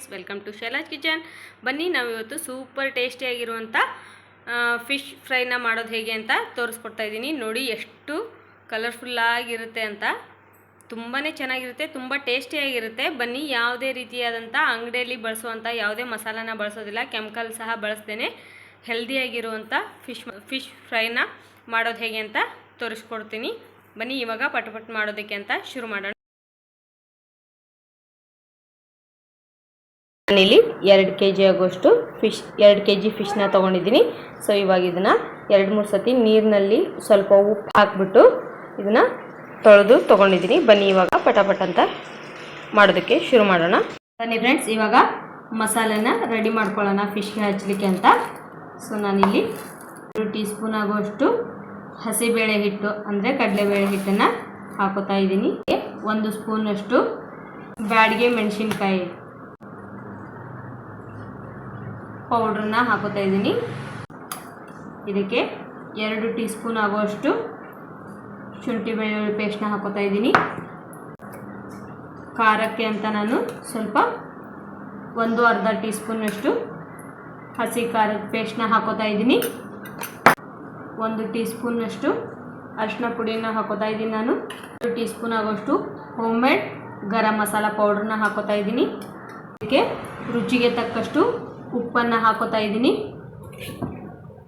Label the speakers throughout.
Speaker 1: Friends welcome to Shailaj kitchen ಬನ್ನಿ, ನಾವಿವತ್ತು super ಟೇಸ್ಟಿಯಾಗಿರುವಂಥ fish ಫ್ರೈನ ಮಾಡೋದು ಹೇಗೆ ಅಂತ ತೋರಿಸ್ಕೊಡ್ತಾ ಇದ್ದೀನಿ. ನೋಡಿ ಎಷ್ಟು ಕಲರ್ಫುಲ್ಲಾಗಿರುತ್ತೆ ಅಂತ. ತುಂಬಾ ಚೆನ್ನಾಗಿರುತ್ತೆ, ತುಂಬ ಟೇಸ್ಟಿಯಾಗಿರುತ್ತೆ ಬನ್ನಿ, ಯಾವುದೇ ರೀತಿಯಾದಂಥ ಅಂಗಡಿಯಲ್ಲಿ ಬಳಸುವಂಥ ಯಾವುದೇ ಮಸಾಲಾನ ಬಳಸೋದಿಲ್ಲ. ಕೆಮಿಕಲ್ ಸಹ ಬಳಸ್ದೇನೆ ಹೆಲ್ದಿಯಾಗಿರುವಂಥ ಫಿಶ್ ಫಿಶ್ ಫ್ರೈನ ಮಾಡೋದು ಹೇಗೆ ಅಂತ ತೋರಿಸ್ಕೊಡ್ತೀನಿ. ಬನ್ನಿ, ಇವಾಗ ಪಟ್ ಪಟ್ ಮಾಡೋದಕ್ಕೆ ಅಂತ ಶುರು ಮಾಡೋಣ. ನಾನಿಲ್ಲಿ ಎರಡು ಕೆ ಜಿ ಆಗುವಷ್ಟು ಫಿಶ್ ಎರಡು ಕೆ ಜಿ ಫಿಶ್ನ ತೊಗೊಂಡಿದ್ದೀನಿ. ಸೊ ಇವಾಗ ಇದನ್ನು ಎರಡು, ಮೂರು ಸತಿ ನೀರಿನಲ್ಲಿ ಸ್ವಲ್ಪ ಉಪ್ಪು ಹಾಕ್ಬಿಟ್ಟು ಇದನ್ನು ತೊಳೆದು ತೊಗೊಂಡಿದ್ದೀನಿ. ಬನ್ನಿ ಇವಾಗ ಪಟಾಪಟ್ ಅಂತ ಮಾಡೋದಕ್ಕೆ ಶುರು ಮಾಡೋಣ. ಬನ್ನಿ ಫ್ರೆಂಡ್ಸ್ ಇವಾಗ ಮಸಾಲೆನ ರೆಡಿ ಮಾಡ್ಕೊಳ್ಳೋಣ ಫಿಶ್ಗೆ ಹಚ್ಚಲಿಕ್ಕೆ ಅಂತ. ಸೊ ನಾನಿಲ್ಲಿ ಎರಡು ಟೀ ಸ್ಪೂನ್ ಆಗುವಷ್ಟು ಹಸಿಬೇಳೆ ಹಿಟ್ಟು, ಅಂದರೆ ಕಡಲೆಬೇಳೆ ಹಿಟ್ಟನ್ನು ಹಾಕೋತಾ ಇದ್ದೀನಿ. ಒಂದು ಸ್ಪೂನಷ್ಟು ಬ್ಯಾಡಿಗೆ ಮೆಣಸಿನ್ಕಾಯಿ. ಪೌಡ್ರನ್ನ ಹಾಕೋತಾ ಇದ್ದೀನಿ. ಇದಕ್ಕೆ ಎರಡು ಟೀ ಸ್ಪೂನ್ ಆಗುವಷ್ಟು ಶುಂಠಿ ಬೆಳ್ಳುಳ್ಳಿ ಪೇಸ್ಟ್ನ ಹಾಕೋತಾ ಇದ್ದೀನಿ. ಖಾರಕ್ಕೆ ಅಂತ ನಾನು ಸ್ವಲ್ಪ ಒಂದು ಅರ್ಧ ಟೀ ಸ್ಪೂನಷ್ಟು ಹಸಿ ಖಾರದ ಪೇಸ್ಟ್ನ ಹಾಕೋತಾ ಇದ್ದೀನಿ. ಒಂದು ಟೀ ಸ್ಪೂನಷ್ಟು ಅರಿಶಿನ ಪುಡಿನ ಹಾಕೋತಾ ಇದ್ದೀನಿ ನಾನು. ಎರಡು ಟೀ ಸ್ಪೂನ್ ಆಗೋಷ್ಟು ಹೋಮ್ ಮೇಡ್ ಗರಂ ಮಸಾಲ ಪೌಡ್ರನ್ನ ಹಾಕೋತಾ ಇದ್ದೀನಿ. ಇದಕ್ಕೆ ರುಚಿಗೆ ತಕ್ಕಷ್ಟು ಉಪ್ಪನ್ನು ಹಾಕೋತಾ ಇದ್ದೀನಿ.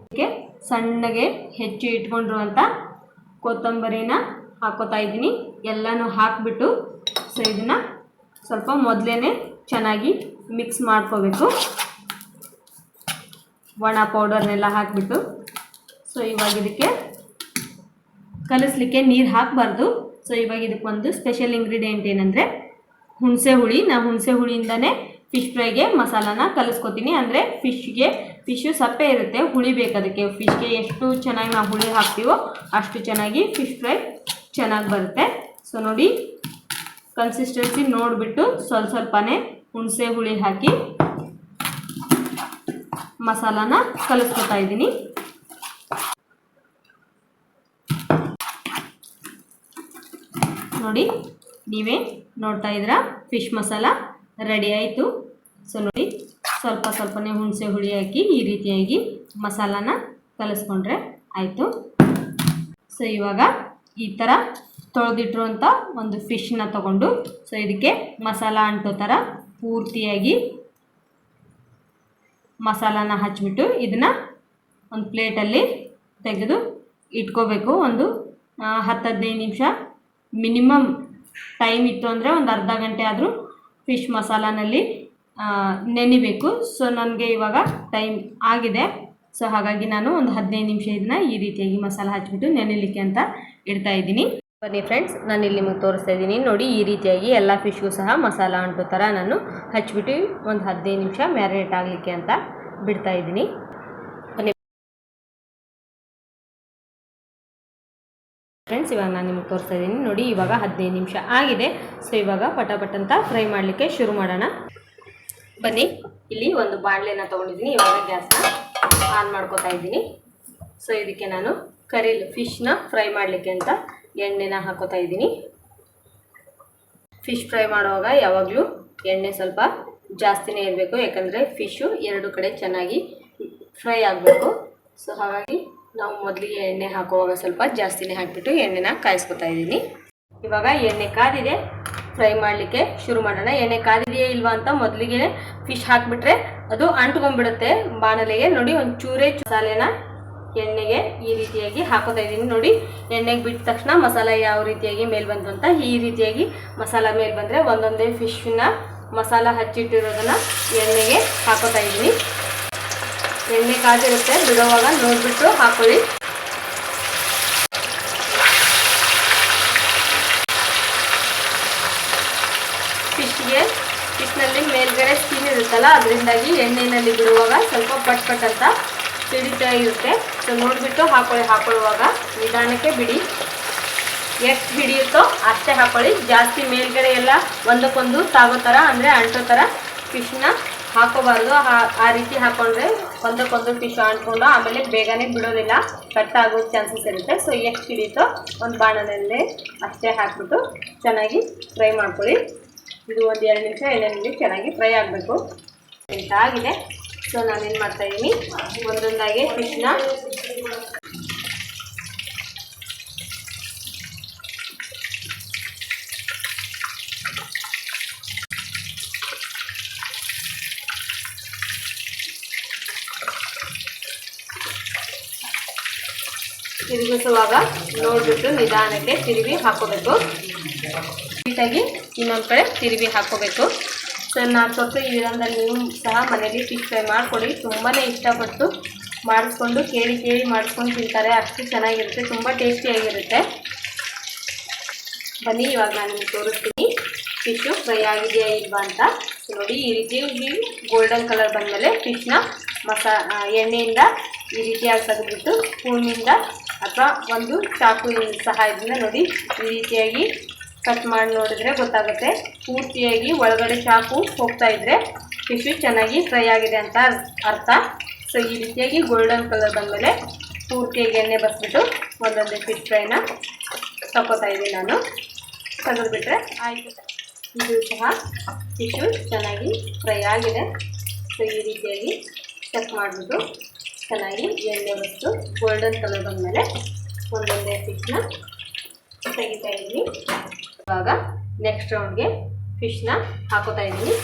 Speaker 1: ಅದಕ್ಕೆ ಸಣ್ಣಗೆ ಹೆಚ್ಚು ಇಟ್ಕೊಂಡಿರುವಂಥ ಕೊತ್ತಂಬರಿನ ಹಾಕೋತಾ ಇದ್ದೀನಿ. ಎಲ್ಲನೂ ಹಾಕಿಬಿಟ್ಟು ಸೊ ಇದನ್ನು ಸ್ವಲ್ಪ ಮೊದಲೇ ಚೆನ್ನಾಗಿ ಮಿಕ್ಸ್ ಮಾಡ್ಕೋಬೇಕು. ಒಣ ಪೌಡರ್ನೆಲ್ಲ ಹಾಕಿಬಿಟ್ಟು. ಸೊ ಇವಾಗ ಇದಕ್ಕೆ ಕಲಿಸ್ಲಿಕ್ಕೆ ನೀರು ಹಾಕಬಾರ್ದು. ಸೊ ಇವಾಗ ಇದಕ್ಕೊಂದು ಸ್ಪೆಷಲ್ ಇಂಗ್ರೀಡಿಯೆಂಟ್ ಏನಂದರೆ ಹುಣಸೆ ಹುಳಿ. ನಾವು ಹುಣಸೆ ಹುಳಿಯಿಂದನೇ ಫಿಶ್ ಫ್ರೈಗೆ ಮಸಾಲಾನ ಕಲಿಸ್ಕೊತೀನಿ. ಅಂದರೆ ಫಿಶ್ಗೆ ಫಿಶು ಸಪ್ಪೆ ಇರುತ್ತೆ, ಹುಳಿ ಬೇಕು ಅದಕ್ಕೆ. ಫಿಶ್ಗೆ ಎಷ್ಟು ಚೆನ್ನಾಗಿ ನಾವು ಹುಳಿ ಹಾಕ್ತೀವೋ ಅಷ್ಟು ಚೆನ್ನಾಗಿ ಫಿಶ್ ಫ್ರೈ ಚೆನ್ನಾಗಿ ಬರುತ್ತೆ. ಸೊ ನೋಡಿ ಕನ್ಸಿಸ್ಟೆನ್ಸಿ ನೋಡಿಬಿಟ್ಟು ಸ್ವಲ್ಪ ಸ್ವಲ್ಪನೇ ಹುಣಸೆ ಹುಳಿ ಹಾಕಿ ಮಸಾಲಾನ ಕಲಿಸ್ಕೊತಾ ಇದ್ದೀನಿ. ನೋಡಿ, ನೀವೇ ನೋಡ್ತಾ ಇದ್ದೀರಾ? ಫಿಶ್ ಮಸಾಲ? ರೆಡಿ ಆಯಿತು. ಸೊ ನೋಡಿ, ಸ್ವಲ್ಪ ಸ್ವಲ್ಪನೇ ಹುಣಸೆ ಹುಳಿ ಹಾಕಿ ಈ ರೀತಿಯಾಗಿ ಮಸಾಲಾನ ಕಲಿಸ್ಕೊಂಡ್ರೆ ಆಯಿತು. ಸೊ ಇವಾಗ ಈ ಥರ ತೊಳೆದಿಟ್ಟಿರುವಂಥ ಒಂದು ಫಿಶ್ನ ತಗೊಂಡು ಸೊ ಇದಕ್ಕೆ ಮಸಾಲ ಅಂಟೋ ಥರ ಪೂರ್ತಿಯಾಗಿ ಮಸಾಲಾನ ಹಚ್ಚಿಬಿಟ್ಟು ಇದನ್ನು ಒಂದು ಪ್ಲೇಟಲ್ಲಿ ತೆಗೆದು ಇಟ್ಕೋಬೇಕು. ಒಂದು ಹತ್ತು ಹದಿನೈದು ನಿಮಿಷ ಮಿನಿಮಮ್ ಟೈಮ್ ಇತ್ತು ಅಂದರೆ ಒಂದು ಅರ್ಧ ಗಂಟೆ ಆದರೂ ಫಿಶ್ ಮಸಾಲಾನಲ್ಲಿ ನೆನಿಬೇಕು ಸೊ ನನಗೆ ಇವಾಗ ಟೈಮ್ ಆಗಿದೆ. ಸೊ ಹಾಗಾಗಿ ನಾನು ಒಂದು ಹದಿನೈದು ನಿಮಿಷ ಇದನ್ನ ಈ ರೀತಿಯಾಗಿ ಮಸಾಲ ಹಚ್ಬಿಟ್ಟು ನೆನೆಲಿಕ್ಕೆ ಅಂತ ಇಡ್ತಾ ಇದ್ದೀನಿ. ಬನ್ನಿ ಫ್ರೆಂಡ್ಸ್ ನಾನು ಇಲ್ಲಿ ನಿಮಗೆ ತೋರಿಸ್ತಾ ಇದ್ದೀನಿ. ನೋಡಿ, ಈ ರೀತಿಯಾಗಿ ಎಲ್ಲ ಫಿಶ್ಗೂ ಸಹ ಮಸಾಲ ಅಂಟೋ ಥರ ನಾನು ಹಚ್ಬಿಟ್ಟು ಒಂದು ಹದಿನೈದು ನಿಮಿಷ ಮ್ಯಾರಿನೇಟ್ ಆಗಲಿಕ್ಕೆ ಅಂತ ಬಿಡ್ತಾ ಇದ್ದೀನಿ. ಫ್ರೆಂಡ್ಸ್ ಇವಾಗ ನಾನು ನಿಮಗೆ ತೋರಿಸ್ತಾ ಇದ್ದೀನಿ. ನೋಡಿ, ಇವಾಗ ಹದಿನೈದು ನಿಮಿಷ ಆಗಿದೆ. ಸೊ ಇವಾಗ ಪಟಾಪಟ್ ಅಂತ ಫ್ರೈ ಮಾಡಲಿಕ್ಕೆ ಶುರು ಮಾಡೋಣ. ಬನ್ನಿ. ಇಲ್ಲಿ ಒಂದು ಬಾಣಲೆನ ತೊಗೊಂಡಿದ್ದೀನಿ. ಇವಾಗ ಗ್ಯಾಸ್ನ ಆನ್ ಮಾಡ್ಕೋತಾ ಇದ್ದೀನಿ. ಸೊ ಇದಕ್ಕೆ ನಾನು ಕರಿ ಫಿಶ್ನ ಫ್ರೈ ಮಾಡಲಿಕ್ಕೆ ಅಂತ ಎಣ್ಣೆನ ಹಾಕೋತಾ ಇದ್ದೀನಿ. ಫಿಶ್ ಫ್ರೈ ಮಾಡುವಾಗ ಯಾವಾಗಲೂ ಎಣ್ಣೆ ಸ್ವಲ್ಪ ಜಾಸ್ತಿನೇ ಇರಬೇಕು. ಯಾಕಂದರೆ ಫಿಶ್ಶು ಎರಡು ಕಡೆ ಚೆನ್ನಾಗಿ ಫ್ರೈ ಆಗಬೇಕು. ಸೊ ಹಾಗಾಗಿ ನಾವು ಮೊದಲಿಗೆ ಎಣ್ಣೆ ಹಾಕುವಾಗ ಸ್ವಲ್ಪ ಜಾಸ್ತಿನೇ ಹಾಕಿಬಿಟ್ಟು ಎಣ್ಣೆನ ಕಾಯಿಸ್ಕೊತಾ ಇದ್ದೀನಿ. ಇವಾಗ ಎಣ್ಣೆ ಕಾದಿದೆ, ಫ್ರೈ ಮಾಡಲಿಕ್ಕೆ ಶುರು ಮಾಡೋಣ. ಎಣ್ಣೆ ಕಾದಿದೆಯೇ ಇಲ್ವಾ ಅಂತ ಮೊದಲಿಗೆ ಫಿಶ್ ಹಾಕಿಬಿಟ್ರೆ ಅದು ಅಂಟ್ಕೊಂಡ್ಬಿಡುತ್ತೆ. ಬಾಣಲೆಗೆ ನೋಡಿ ಒಂದು ಚೂರೇ ಮಸಾಲೆನ ಎಣ್ಣೆಗೆ ಈ ರೀತಿಯಾಗಿ ಹಾಕೋತಾ ಇದ್ದೀನಿ. ನೋಡಿ, ಎಣ್ಣೆಗೆ ಬಿಟ್ಟ ತಕ್ಷಣ ಮಸಾಲೆ ಯಾವ ರೀತಿಯಾಗಿ ಮೇಲೆ ಬಂತು ಅಂತ ಈ ರೀತಿಯಾಗಿ ಮಸಾಲ ಮೇಲೆ ಬಂದರೆ ಒಂದೊಂದೇ ಫಿಶ್ನ ಮಸಾಲ ಹಚ್ಚಿಟ್ಟಿರೋದನ್ನು ಎಣ್ಣೆಗೆ ಹಾಕೋತಾ ಇದ್ದೀನಿ. ಎಣ್ಣೆ ಕಾದಿರುತ್ತೆ ಬಿಡೋವಾಗ ನೋಡಿಬಿಟ್ಟು ಹಾಕೊಳ್ಳಿ. ಫಿಶ್ಗೆ, ಫಿಶ್ನಲ್ಲಿ ಮೇಲ್ಗಡೆ ಸ್ಕಿನ್ ಇರುತ್ತಲ್ಲ, ಅದರಿಂದಾಗಿ ಎಣ್ಣೆಯಲ್ಲಿ ಬಿಡುವಾಗ ಸ್ವಲ್ಪ ಪಟ್ ಪಟ್ ಅಂತ ಸಿಡಿತಾ ಇರುತ್ತೆ. ಸೊ ನೋಡಿಬಿಟ್ಟು ಹಾಕೊಳ್ಳಿ, ಹಾಕೊಳ್ಳುವಾಗ. ನಿಧಾನಕ್ಕೆ ಬಿಡಿ. ಎಷ್ಟು ಹಿಡಿಯುತ್ತೋ ಅಷ್ಟೇ ಹಾಕೊಳ್ಳಿ. ಜಾಸ್ತಿ ಮೇಲ್ಗಡೆ ಎಲ್ಲ ಒಂದಕ್ಕೊಂದು ತಾಗೋ ಥರ, ಅಂದರೆ ಅಂಟೋ ಥರ ಫಿಶ್ನ ಹಾಕೋಬಾರ್ದು. ಆ ರೀತಿ ಹಾಕೊಂಡ್ರೆ ಒಂದಕ್ಕೊಂದು ಟಿಶ್ಯೂ ಅಂಟ್ಕೊಂಡು ಆಮೇಲೆ ಬೇಗನೆ ಬಿಡೋದಿಲ್ಲ ಕಟ್ ಆಗೋ ಚಾನ್ಸಸ್ ಇರುತ್ತೆ. ಸೊ ಎಷ್ಟು ಹಿಡಿತೋ ಒಂದು ಬಾಣಲಲ್ಲಿ ಅಷ್ಟೇ ಹಾಕ್ಬಿಟ್ಟು ಚೆನ್ನಾಗಿ ಫ್ರೈ ಮಾಡ್ಕೊಳ್ಳಿ. ಇದು ಒಂದು ಎರಡು ನಿಮಿಷ ನಿಮಗೆ ಚೆನ್ನಾಗಿ ಫ್ರೈ ಆಗಬೇಕು. ಆಗಿದೆ. ಸೊ ನಾನೇನು ಮಾಡ್ತಾಯಿದ್ದೀನಿ ಒಂದೊಂದಾಗಿ ಫಿಶ್ನ ತಿರುಗಿಸುವಾಗ ನೋಡಿಬಿಟ್ಟು ನಿಧಾನಕ್ಕೆ ತಿರುವಿ ಹಾಕೋಬೇಕು. ನೀಟಾಗಿ ಇನ್ನೊಂದು ಕಡೆ ತಿರುವಿ ಹಾಕೋಬೇಕು. ಸೊ ನಾನು ಸ್ವಲ್ಪ ಈ ವಿಧಾನದಲ್ಲಿ ನೀವು ಸಹ ಮನೇಲಿ ಫಿಶ್ ಫ್ರೈ ಮಾಡಿಕೊಡಿ ತುಂಬಾ ಇಷ್ಟಪಟ್ಟು ಮಾಡಿಸ್ಕೊಂಡು, ಕೇಳಿ ಕೇಳಿ ಮಾಡಿಸ್ಕೊಂಡು ತಿಂತಾರೆ. ಅಷ್ಟು ಚೆನ್ನಾಗಿರುತ್ತೆ. ತುಂಬ ಟೇಸ್ಟಿಯಾಗಿರುತ್ತೆ ಬನ್ನಿ, ಇವಾಗ ನಾನು ನಿಮ್ಗೆ ತೋರಿಸ್ತೀನಿ. ಫಿಶ್ಶು ಫ್ರೈ ಆಗಿದೆಯಾ ಇಲ್ವಾ ಅಂತ. ನೋಡಿ, ಈ ರೀತಿ ಗೋಲ್ಡನ್ ಕಲರ್ ಬಂದಮೇಲೆ ಫಿಶ್ನ ಮಸಾ ಎಣ್ಣೆಯಿಂದ ಈ ರೀತಿಯಾಗಿ ತೆಗೆದ್ಬಿಟ್ಟು ಸ್ಪೂನಿಂದ ಅಥವಾ ಒಂದು ಚಾಕು ಸಹಾಯದಿಂದ ನೋಡಿ ಈ ರೀತಿಯಾಗಿ ಕಟ್ ಮಾಡಿ ನೋಡಿದ್ರೆ ಗೊತ್ತಾಗುತ್ತೆ. ಪೂರ್ತಿಯಾಗಿ ಒಳಗಡೆ ಚಾಕು ಹೋಗ್ತಾ ಇದ್ರೆ ಫಿಶು ಚೆನ್ನಾಗಿ ಫ್ರೈ ಆಗಿದೆ ಅಂತ ಅರ್ಥ. ಸೊ ಈ ರೀತಿಯಾಗಿ ಗೋಲ್ಡನ್ ಕಲರ್ ಬಂದಮೇಲೆ ಪೂರ್ತಿಯಾಗಿ ಎಣ್ಣೆ ಬಸ್ಬಿಟ್ಟು ಒಂದೊಂದೇ ಫಿಶ್ ಫ್ರೈನ ತಗೋತಾ ಇದ್ದೀನಿ ನಾನು. ತೆಗೆದುಬಿಟ್ರೆ ಆಯಿತು. ಇದು ಸಹ ಫಿಶು ಚೆನ್ನಾಗಿ ಫ್ರೈ ಆಗಿದೆ. ಸೊ ಈ ರೀತಿಯಾಗಿ ಚೆಕ್ ಮಾಡಿಬಿಟ್ಟು ಚೆನ್ನಾಗಿ ಎಣ್ಣೆ ಬಸ್ತು ಗೋಲ್ಡನ್ ಕಲರ್ ಬಂದಮೇಲೆ ಒಂದೊಂದೇ ಫಿಶ್ನ ತೆಗಿತಾ ಇದ್ದೀನಿ. ಇವಾಗ ನೆಕ್ಸ್ಟ್ ರೌಂಡ್ಗೆ ಫಿಶ್ನ ಹಾಕೋತಾ ಇದ್ದೀನಿ.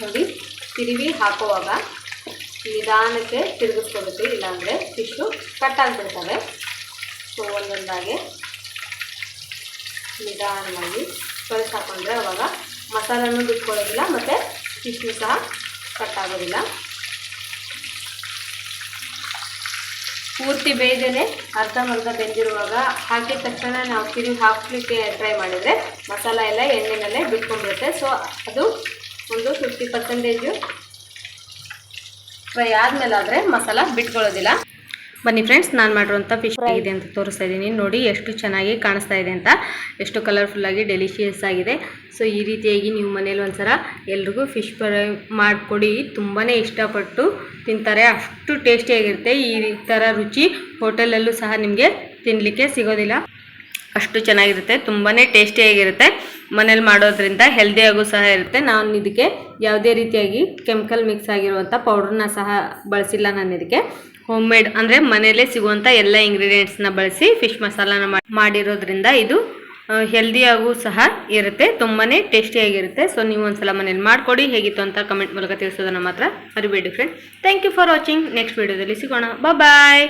Speaker 1: ನೋಡಿ, ತಿರುವಿ ಹಾಕುವಾಗ ನಿಧಾನಕ್ಕೆ ತಿರುಗಿಸ್ಕೋಬೇಕು ಇಲ್ಲಾಂದರೆ ಫಿಶು ಕಟ್ ಆಗಿಬಿಡ್ತವೆ. ಸೊ ಒಂದೊಂದಾಗಿ ನಿಧಾನವಾಗಿ ಹಾಕೊಂಡ್ರೆ ಅವಾಗ ಮಸಾಲನೂ ಬಿಟ್ಕೊಳ್ಳೋದಿಲ್ಲ, ಮತ್ತು ಫಿಶ್ನು ಸಹ ಕಟ್ ಆಗೋದಿಲ್ಲ. ಪೂರ್ತಿ ಬೇಯ್ದೇನೆ ಅರ್ಧಂಬರ್ಧ ಬೆಂದಿರುವಾಗ ಹಾಕಿದ ತಕ್ಷಣ ನಾವು ಕಿರಿ ಹಾಕಲಿಕ್ಕೆ ಟ್ರೈ ಮಾಡಿದರೆ ಮಸಾಲ ಎಲ್ಲ ಎಣ್ಣೆನಲ್ಲೇ ಬಿಟ್ಕೊಂಡ್ಬಿಡುತ್ತೆ. ಸೊ ಅದು ಒಂದು ಫಿಫ್ಟಿ ಪರ್ಸೆಂಟೇಜು ಫ್ರೈ ಆದಮೇಲೆ ಆದರೆ ಮಸಾಲ ಬಿಟ್ಕೊಳ್ಳೋದಿಲ್ಲ. ಬನ್ನಿ ಫ್ರೆಂಡ್ಸ್ ನಾನು ಮಾಡಿರುವಂಥ ಫಿಶ್ ಫ್ರೈ ಇದೆ ಅಂತ ತೋರಿಸ್ತಾ ಇದ್ದೀನಿ. ನೋಡಿ ಎಷ್ಟು ಚೆನ್ನಾಗಿ ಕಾಣಿಸ್ತಾ ಇದೆ ಅಂತ. ಎಷ್ಟು ಕಲರ್ಫುಲ್ಲಾಗಿ ಡೆಲಿಷಿಯಸ್ ಆಗಿದೆ. ಸೊ ಈ ರೀತಿಯಾಗಿ ನೀವು ಮನೇಲಿ ಒಂದ್ಸಲ ಎಲ್ರಿಗೂ ಫಿಶ್ ಫ್ರೈ ಮಾಡಿಕೊಡಿ. ತುಂಬಾ ಇಷ್ಟಪಟ್ಟು ತಿಂತಾರೆ. ಅಷ್ಟು ಟೇಸ್ಟಿಯಾಗಿರುತ್ತೆ ಈ ಥರ ರುಚಿ ಹೋಟೆಲಲ್ಲೂ ಸಹ ನಿಮಗೆ ತಿನ್ನಲಿಕ್ಕೆ ಸಿಗೋದಿಲ್ಲ. ಅಷ್ಟು ಚೆನ್ನಾಗಿರುತ್ತೆ. ತುಂಬಾ ಟೇಸ್ಟಿಯಾಗಿರುತ್ತೆ ಮನೇಲಿ ಮಾಡೋದ್ರಿಂದ ಹೆಲ್ದಿಯಾಗೂ ಸಹ ಇರುತ್ತೆ. ನಾನು ಇದಕ್ಕೆ ಯಾವುದೇ ರೀತಿಯಾಗಿ ಕೆಮಿಕಲ್ ಮಿಕ್ಸ್ ಆಗಿರುವಂಥ ಪೌಡ್ರನ್ನ ಸಹ ಬಳಸಿಲ್ಲ ನಾನು ಇದಕ್ಕೆ ಹೋಮ್ ಮೇಡ್ ಅಂದರೆ ಮನೆಯಲ್ಲೇ ಸಿಗುವಂಥ ಎಲ್ಲ ಇಂಗ್ರೀಡಿಯೆಂಟ್ಸ್ನ ಬಳಸಿ ಫಿಶ್ ಮಸಾಲಾನ ಮಾಡಿರೋದ್ರಿಂದ ಇದು ಹೆಲ್ದಿಯಾಗೂ ಸಹ ಇರುತ್ತೆ. ತುಂಬಾ ಟೇಸ್ಟಿಯಾಗಿರುತ್ತೆ ಸೊ ನೀವು ಒಂದ್ಸಲ ಮನೇಲಿ ಮಾಡಿಕೊಡಿ. ಹೇಗಿತ್ತು ಅಂತ ಕಮೆಂಟ್ ಮೂಲಕ ತಿಳಿಸೋದನ್ನು ಮಾತ್ರ ಮರಿಬೇಡಿ friend thank you for watching next ವೀಡಿಯೋದಲ್ಲಿ ಸಿಗೋಣ. ಬಾಯ್